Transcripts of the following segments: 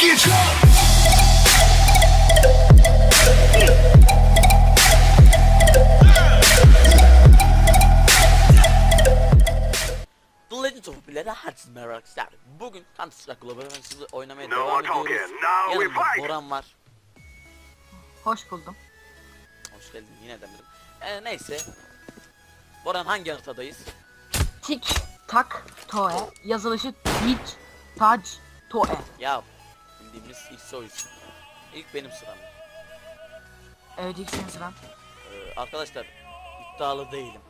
get of Biller'e herkese merhaba arkadaşlar. Bugün Counter Strike Global Offensive'ı oynamaya No devam ediyoruz. Yanımda. Boran var. Hoş buldum. Hoş geldin yine demedim. Ee, neyse. Boran hangi haritadayız? Tik tak toe. Yazılışı tik tac toe. Ya bildiğimiz ilk soyuz. İlk benim sıram. Evet ilk senin sıran. Ee, arkadaşlar iddialı değilim.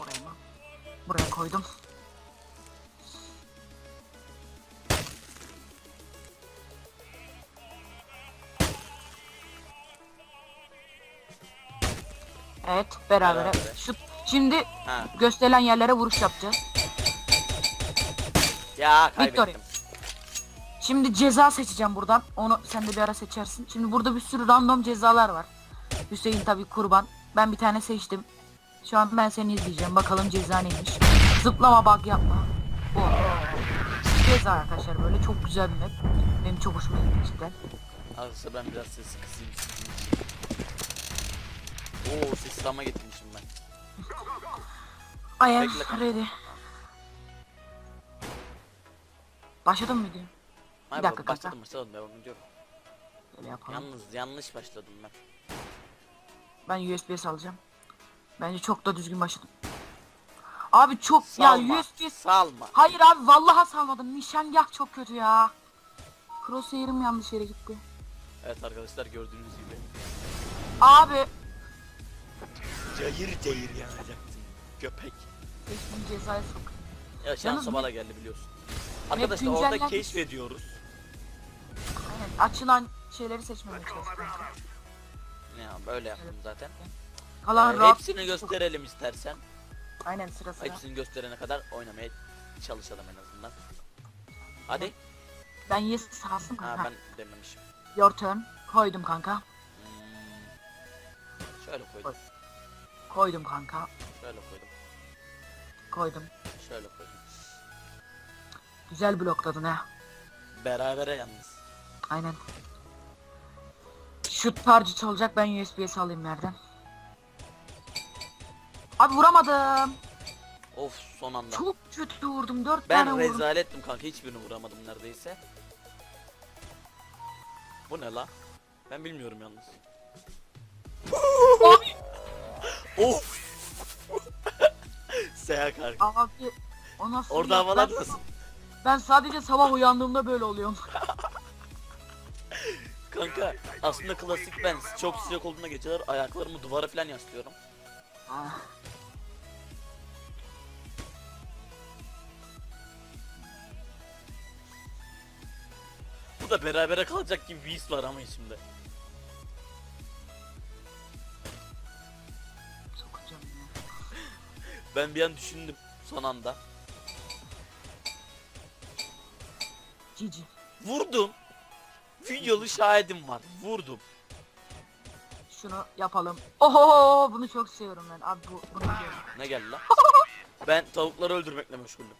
Oraya mı? Buraya koydum. Evet beraber. Berabere. Şu şimdi Ha. gösterilen yerlere vuruş yapacağız. Ya Victory. kaybettim. Şimdi ceza seçeceğim buradan. Onu sen de bir ara seçersin. Şimdi burada bir sürü random cezalar var. Hüseyin tabi kurban. Ben bir tane seçtim. Şu an ben seni izleyeceğim. Bakalım ceza neymiş. Zıplama bug yapma. Bu. Ceza arkadaşlar böyle çok güzel bir map. Benim çok hoşuma gitti cidden. Arkadaşlar ben biraz sesi kısayım. Oo sesi getirmişim ben. I am ready. Başladın mı video? Hayır, dakika kanka. başladım başladım devam ediyorum. Böyle yapalım. Yalnız yanlış başladım ben. Ben USB'ye alacağım. Bence çok da düzgün başladım. Abi çok Salma. ya USB Salma. Hayır abi vallahi salmadım. Nişangah çok kötü ya. Crosshair'ım yanlış yere gitti. Evet arkadaşlar gördüğünüz gibi. Abi Cayır cayır yanacaksın. Köpek. Resmi cezaya sok. Ya şansa Yalnız bana geldi biliyorsun. Arkadaşlar orada güncellenmiş. keşfediyoruz. Aynen açılan şeyleri seçmemeye çalışıyorum. Ya böyle yaptım zaten. Kalan Ee, rahat. hepsini gösterelim istersen. Aynen sıra sıra. Hepsini gösterene kadar oynamaya çalışalım en azından. Hadi. Ben yes sağsın Ha kanka. ben dememişim. Your turn. Koydum kanka. Hmm. Şöyle koydum. Koydum kanka. Şöyle koydum. Koydum. Şöyle koydum. Güzel blokladın ha. Berabere yalnız. Aynen. Şut target olacak ben USB'ye alayım nereden? Abi vuramadım. Of son anda. Çok kötü vurdum. Dört Ben tane vurdum. rezalettim kanka hiçbirini vuramadım neredeyse. Bu ne la? Ben bilmiyorum yalnız. Abi. of. Seha kanka. Abi o nasıl Orada ya? havalar Ben- sadece sabah uyandığımda böyle oluyorum. Kanka aslında klasik ben çok sıcak olduğunda geceler ayaklarımı duvara falan yaslıyorum. Ah. Bu da berabere kalacak gibi bir his var ama içimde. Sokacağım ya. Ben bir an düşündüm son anda. Cici. Vurdum. Videolu şahidim var. Vurdum. Şunu yapalım. Oho bunu çok seviyorum ben. Abi bu bunu diyorum. Ne geldi lan? Ben tavukları öldürmekle meşgulüm.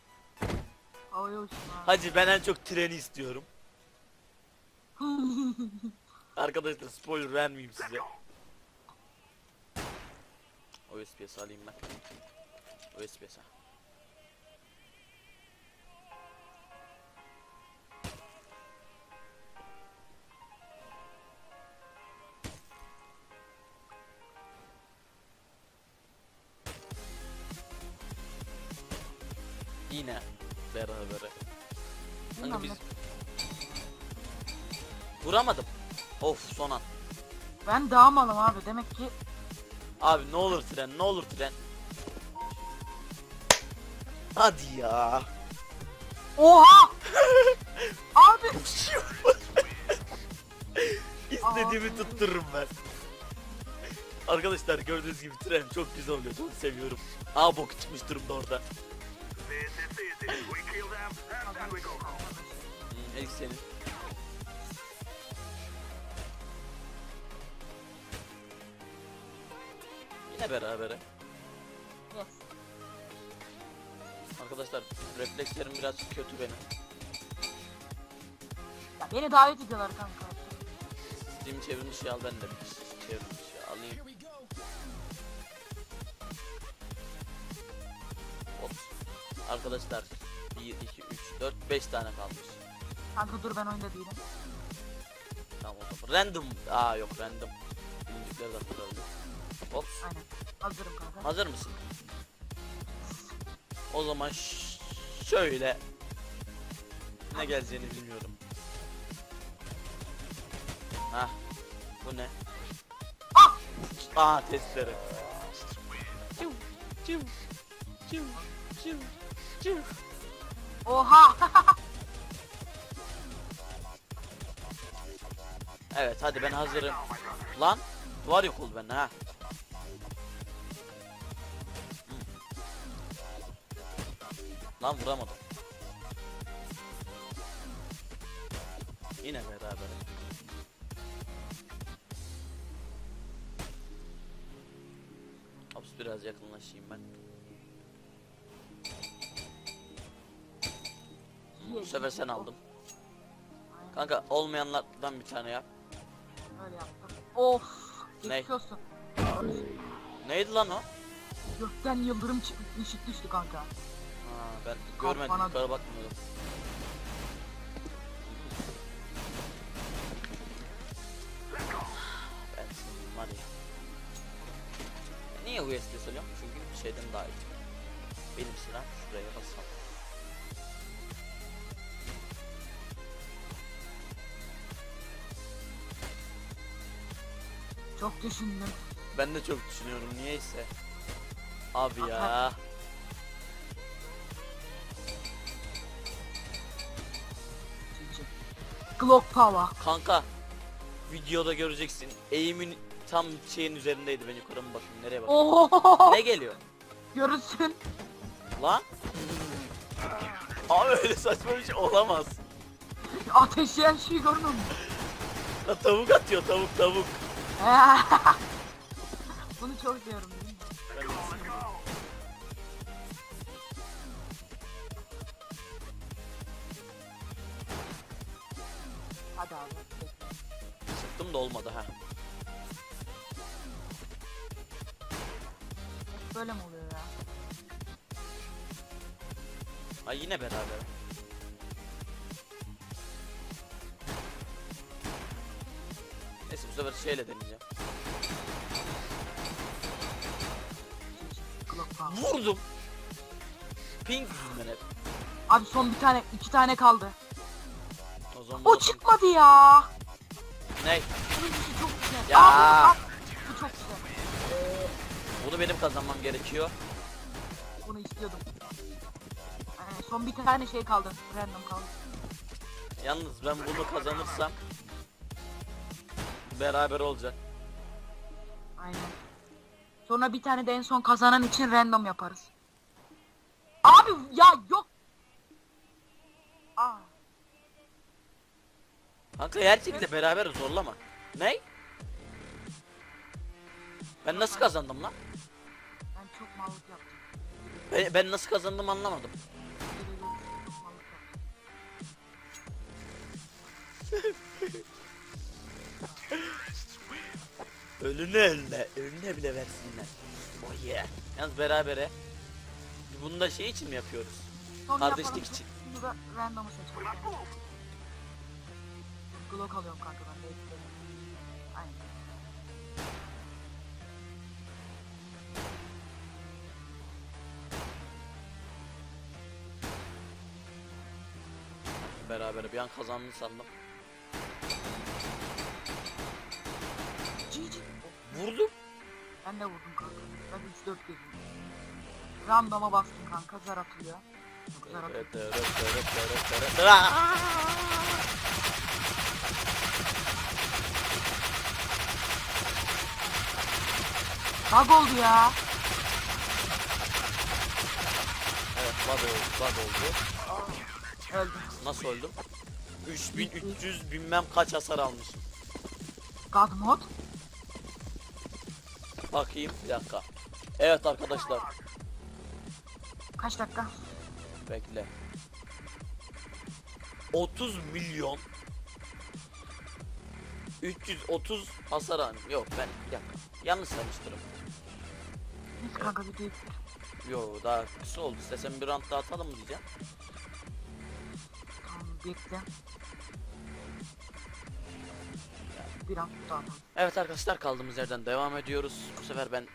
Havaya uçsun abi. Hacı ben en çok treni istiyorum. Arkadaşlar spoiler vermeyeyim size. OSPS alayım ben. OSPS. Yine berabere. Kanka Bilmem biz vuramadım. Of son an. Ben daha malım abi demek ki Abi ne olur tren ne olur tren. Hadi ya. Oha! abi İstediğimi tuttururum ben. Arkadaşlar gördüğünüz gibi tren çok güzel oluyor. Çok seviyorum. Aa bok çıkmış durumda orada. İlk senin. Yine berabere. Arkadaşlar reflekslerim biraz kötü benim. Ya beni davet ediyorlar kanka. Steam çevirmişi al ben de bir çevirmişi alayım. Ops. Arkadaşlar 1, 2, 3, 4, 5 tane kalmış. Kanka dur ben oyunda değilim. Tamam o zaman. Random. Aa yok random. Birincilikleri de kurabilir. Ops. Aynen. Hazırım kanka. Hazır mısın? O zaman şöyle. Ne geleceğini bilmiyorum. Hah. Bu ne? Ah! Aa testere. Çiv, çiv, çiv, çiv, çiv. Oha! Evet hadi ben hazırım. Lan duvar yok oldu bende ha. Lan vuramadım. Yine beraber. Ops biraz yakınlaşayım ben. Bu sefer sen. Aynen, Kanka olmayanlardan bir tane yap. Öyle yaptım. Of! Ne? Neydi lan o? Gökten yıldırım çıktı, ışık düştü kanka. Ha, ben görmedim bana- yukarı bakmıyordum. Ben senin var ya. Niye USB söylüyorum? Çünkü şeyden daha iyi. Benim sıram şuraya basalım. Çok düşündüm. Ben de çok düşünüyorum niyeyse. Abi ya. Glock Power. Kanka videoda göreceksin. Eğimin tam şeyin üzerindeydi. Ben yukarı mı bakayım nereye bakayım? Oo! Ne geliyor? Görürsün. Lan? Abi öyle saçma bir şey olamaz. Ateşleyen şey görmüyor musun? Lan tavuk atıyor tavuk tavuk. Bunu çok seviyorum değil mi? Hadi abi. bekle. Sıktım da olmadı ha. Böyle mi oluyor ya? Ha yine beraber. Sefer şeyle deneyeceğim. Vurdum. Ping yüzünden hep. Abi son bir tane, iki tane kaldı. O zaman O çıkmadı ya. Ne? Bunun işi çok güzel. Ya. Aa, bu, bu çok güzel. Bunu benim kazanmam gerekiyor. bunu istiyordum. Ee, son bir tane şey kaldı. Random kaldı. Yalnız ben bunu kazanırsam beraber olacak. Aynen. Sonra bir tane de en son kazanan için random yaparız. Abi ya yok. Aa. Kanka her şekilde beraber zorlama. Ne? Ben nasıl kazandım lan? Ben çok mallık yaptım. Ben, ben nasıl kazandım anlamadım. Çok mallık yaptım. Ölüne ölüne, ölüne bile versinler. Oh yeah. Yalnız berabere. Bunu da şey için mi yapıyoruz? Son Kardeşlik yapalım. için. Şimdi ben random'ı seçelim. Glock alıyorum kanka ben de. Aynen. Berabere bir an kazandın sandım. Vurdum. Ben de vurdum kanka. Ben 3-4 kez vurdum. Random'a bastım kanka zar atılıyor. Çok zar atılıyor. Evet, evet, evet, evet, evet. Aa! Bug oldu ya. Evet, bad oldu, bad oldu. Öldüm. Nasıl öldüm? 3300 bilmem kaç hasar almışım. God mod. Bakayım bir dakika. Evet arkadaşlar. Kaç dakika? Bekle. 30 milyon 330 hasar aldım. Yok ben bir dakika. Yanlış saymıştırım. Neyse kanka videoyu bitir. Yo daha kısa oldu. İstesem bir round daha atalım mı diyeceğim. Tamam bekle. Bir an daha. Evet arkadaşlar kaldığımız yerden devam ediyoruz. Bu sefer ben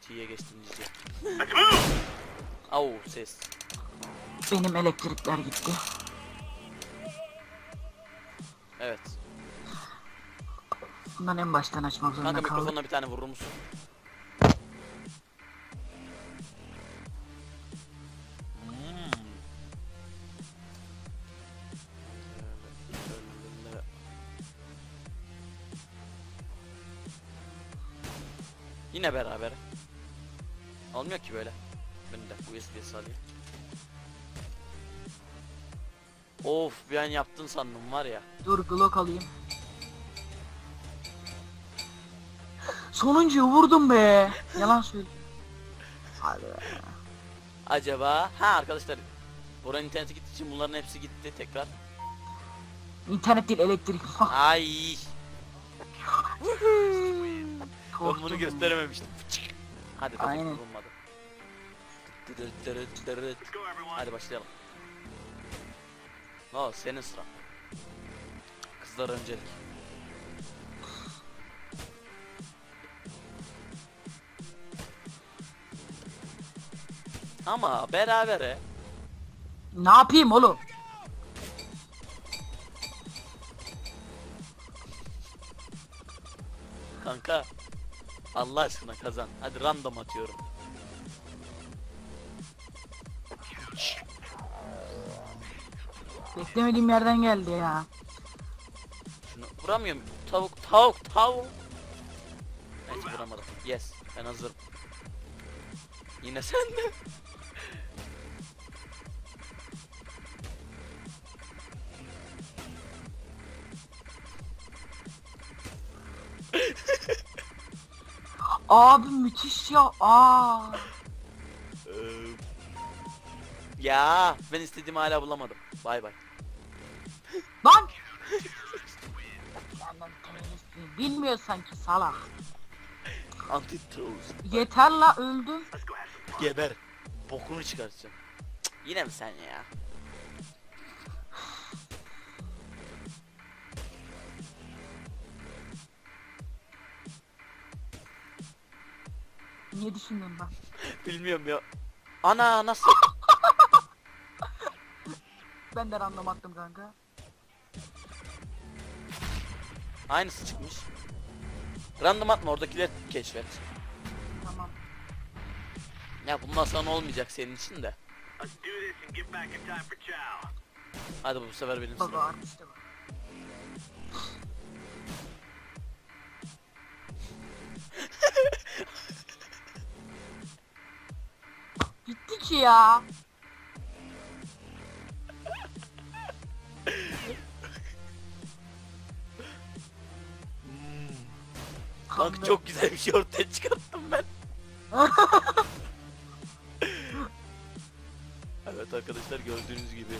T'ye geçtim move! Au ses. Benim elektrikler gitti. Evet. Bundan en baştan açmak zorunda Kanka kaldım. mikrofonla bir tane vurur musun? Yine beraber. Olmuyor ki böyle. Ben de USB'si alayım. Of bir an yaptın sandım var ya. Dur Glock alayım. Sonuncuyu vurdum be. Yalan söyle. Hadi be. Acaba ha arkadaşlar Buranın interneti gittiği için bunların hepsi gitti tekrar. İnternet değil elektrik. Ay ben bunu gösterememiştim. Hadi tabii Aynen. bulunmadı. Hadi başlayalım. No senin sıra. Kızlar öncelik. Ama berabere. Ne yapayım oğlum? Allah aşkına kazan. Hadi random atıyorum. Beklemediğim yerden geldi ya. Şunu vuramıyorum. Tavuk, tavuk, tavuk. Neyse vuramadım. Yes, ben hazırım. Yine sen Abi müthiş ya. Aa. Ee, ya ben istediğimi hala bulamadım. Bay bay. Lan. Senden teröristsin. Bilmiyor sanki salak. Anti toast. Yeter la öldüm. Geber. Bokunu çıkartacağım. Cık, Yine mi sen ya? Niye düşünüyorum ben? Bilmiyorum ya. Ana nasıl? Ben de random attım kanka. Aynısı çıkmış. Random atma oradakileri keşfet. Tamam. Ya bundan sonra olmayacak senin için de. Hadi bu sefer benim Bak sıram. var işte bak. Gitti ki ya. Kanka çok güzel bir şey ortaya çıkarttım ben. evet arkadaşlar gördüğünüz gibi.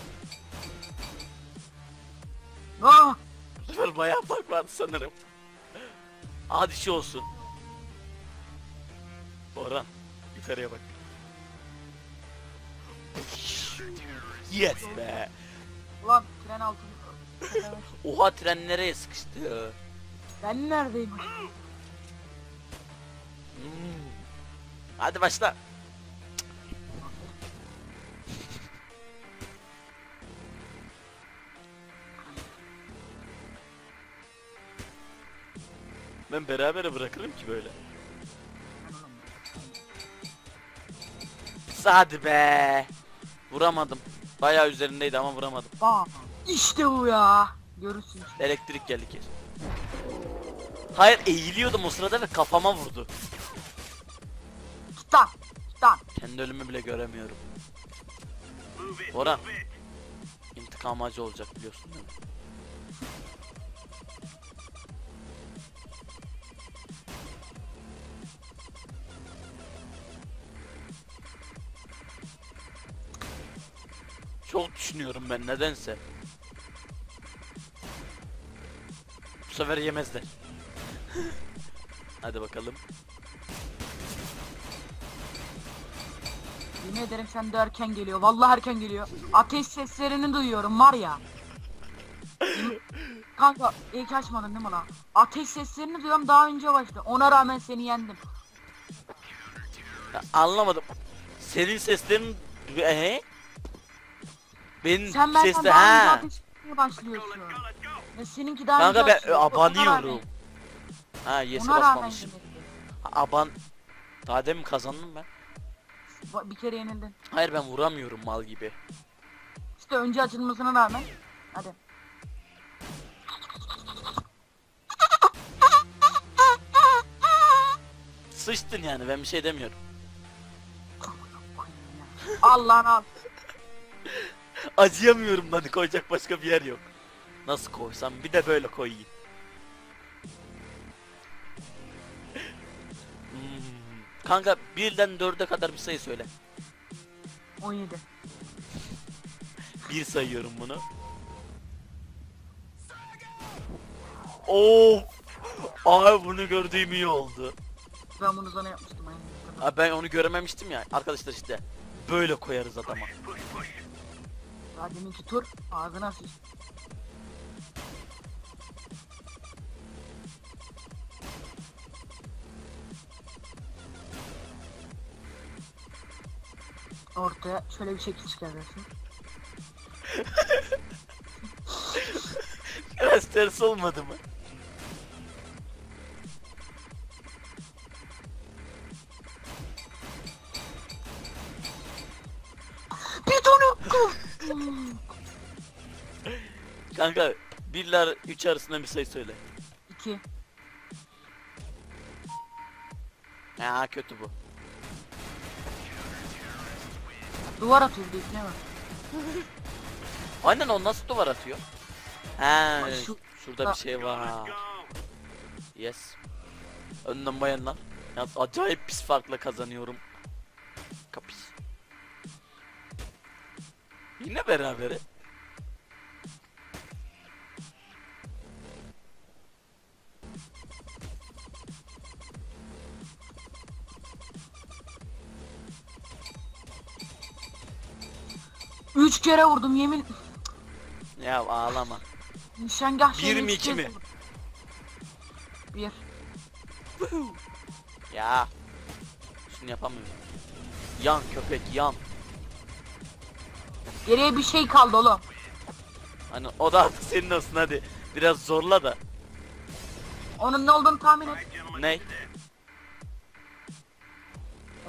Ah! Bu sefer bayağı fark vardı sanırım. Hadi şu olsun. Boran yukarıya bak. Yes be. Ulan tren altı. Oha tren nereye sıkıştı? ben neredeyim? Hmm. Hadi başla. Ben berabere bırakırım ki böyle. Hadi be. Vuramadım. Bayağı üzerindeydi ama vuramadım. Bam. İşte bu ya. Görürsün. Elektrik geldi ki. Hayır eğiliyordum o sırada ve kafama vurdu. Git lan. Git lan. Kendi ölümü bile göremiyorum. Boran. İntikam acı olacak biliyorsun değil mi? Düşünüyorum ben nedense. Bu sefer yemezler. Hadi bakalım. Yemin ederim sen de erken geliyor. Vallahi erken geliyor. Ateş seslerini duyuyorum var ya. Kanka ilk açmadın değil mi lan? Ateş seslerini duyuyorum daha önce başladı. Ona rağmen seni yendim. Ya, anlamadım. Senin seslerin ee? Benim Sen benden sesle daha ha. etmeye başlıyorsun. Ve seninki daha Kanka ben e, abanıyorum. Ha yes'e Ona rağmen basmamışım. yenildin. Aban. Daha demin kazandım ben. Ba- Bir kere yenildin. Hayır ben vuramıyorum mal gibi. İşte önce açılmasına rağmen. Hadi. Sıçtın yani ben bir şey demiyorum. Allah'ın al. Acıyamıyorum lan koyacak başka bir yer yok. Nasıl koysam bir de böyle koyayım. Hmm. Kanka birden dörde kadar bir sayı söyle. 17. Bir sayıyorum bunu. Oo! Abi bunu gördüğüm iyi oldu. Ben bunu sana yapmıştım. Abi ben onu görememiştim ya. Arkadaşlar işte böyle koyarız adama. Daha deminki tur ağzına sıç. Ortaya şöyle bir şekil çıkarırsın. Biraz ters olmadı mı? Kanka 1 ile 3 arasında bir sayı söyle. 2 Ya kötü bu. Duvar atıyor değil ne var? Aynen o nasıl duvar atıyor? He, Ay, şu- şurada bir şey var. Yes. Önden bayanlar. Yalnız acayip pis farkla kazanıyorum. Kapış. Yine berabere. Üç kere vurdum yemin. Ya ağlama. Nişangah Bir şeyini mi, iki mi? vurdum. Bir. Ya. Şunu yapamıyorum. Yan köpek yan. Geriye bir şey kaldı oğlum. Hani o da artık senin olsun hadi. Biraz zorla da. Onun ne olduğunu tahmin et. Ne?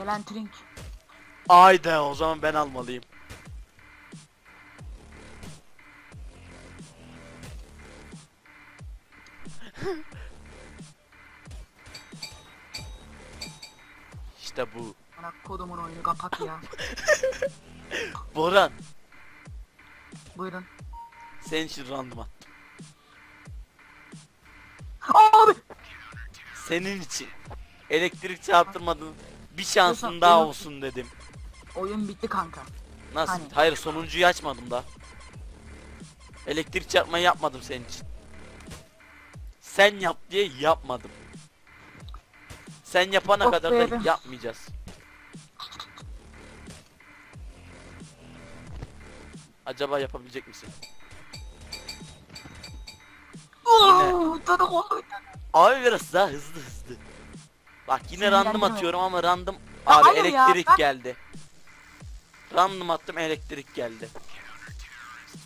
Elentring. Ayda o zaman ben almalıyım. İşte bu. Bana kodumun oyunu kapat ya. Boran Buyurun. senin için random attım. Abi. Senin için. Elektrik çarptırmadın. Bir şansın Yoksa daha olsun dedim. Oyun bitti kanka. Nasıl? Hani? Hayır sonuncuyu açmadım da. Elektrik çarpmayı yapmadım senin için. Sen yap diye yapmadım. Sen yapana Oh kadar da be. yapmayacağız. Acaba yapabilecek misin? Oo, tadı oldu. Abi biraz daha hızlı hızlı. Bak yine Seni random atıyorum ama random Ya abi hayır ya, elektrik ben- geldi. Random attım elektrik geldi.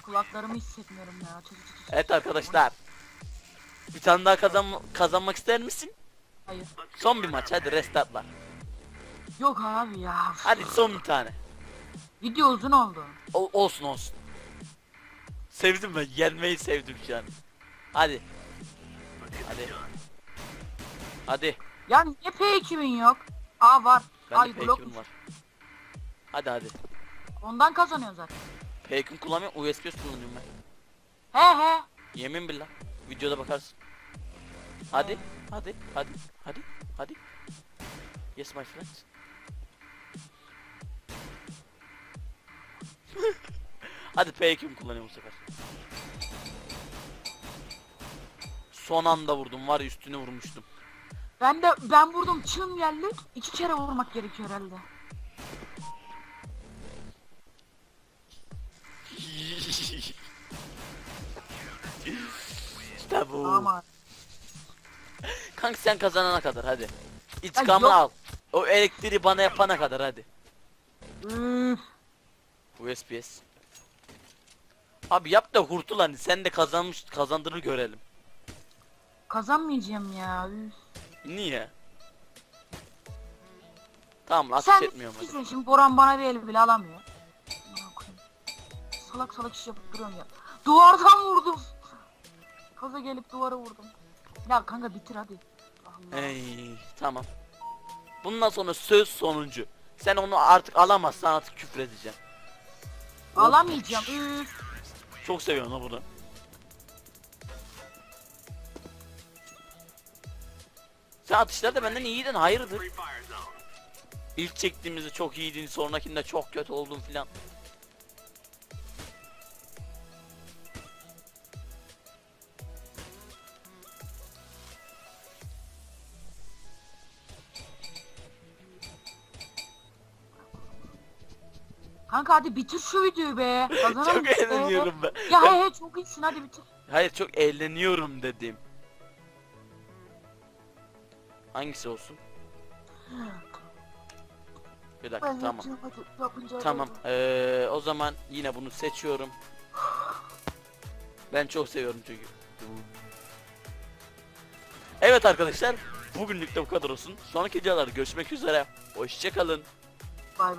Kulaklarımı hissetmiyorum ya. Çı çı çı. Evet arkadaşlar. Bir tane daha kazan kazanmak ister misin? Hayır. Son bir maç hadi restartla. Yok abi ya. Hadi son bir tane. Video uzun oldu. O- olsun olsun. Sevdim ben yenmeyi sevdim şu an. Hadi. Hadi. Hadi. Ya niye P2000 yok? Aa var. Ay Bende blok. P2'm var. Hadi hadi. Ondan kazanıyor zaten. P2'm kullanmıyorum USB kullanıyorum ben. He he. Yemin billah. Videoda bakarsın. Hadi. Hadi. Hadi. Hadi. Hadi. Yes my friends. Hadi P2 kullanayım bu sefer. Son anda vurdum var ya üstüne vurmuştum. Ben de ben vurdum çın geldi. İki kere vurmak gerekiyor herhalde. İşte bu. Ama Kanka sen kazanana kadar hadi. İntikamını yok. al. O elektriği bana yapana kadar hadi. üf, USPS. Abi yap da kurtul hani sen de kazanmış kazandığını görelim. kazanmayacağım ya. Üf. Niye? Tamam lan, Sen ateş etmiyorum hadi. Sen şimdi Boran bana bir el bile alamıyor. Amına koyayım. Salak salak iş yapıp duruyorum ya. Duvardan vurdum. Kaza gelip duvara vurdum. Ya kanka bitir hadi. Allah. Ey tamam. Bundan sonra söz sonuncu. Sen onu artık alamazsan artık küfür edeceğim. Alamayacağım. Üf. Çok seviyorum lan bunu. Sen atışlarda benden iyiydin hayırdır? İlk çektiğimizde çok iyiydin sonrakinde çok kötü oldun filan. Kanka hadi bitir şu videoyu be. Kazanalım Çok işte. eğleniyorum ben. Ya he he çok iyisin hadi bitir. Hayır çok eğleniyorum dedim. Hangisi olsun? Bir dakika Ben tamam. yapacağım hadi. Yapınca Tamam. Ee, o zaman yine bunu seçiyorum. Ben çok seviyorum çünkü. Evet arkadaşlar. Bugünlük de bu kadar olsun. Sonraki videolarda görüşmek üzere. Hoşçakalın. Bay bay.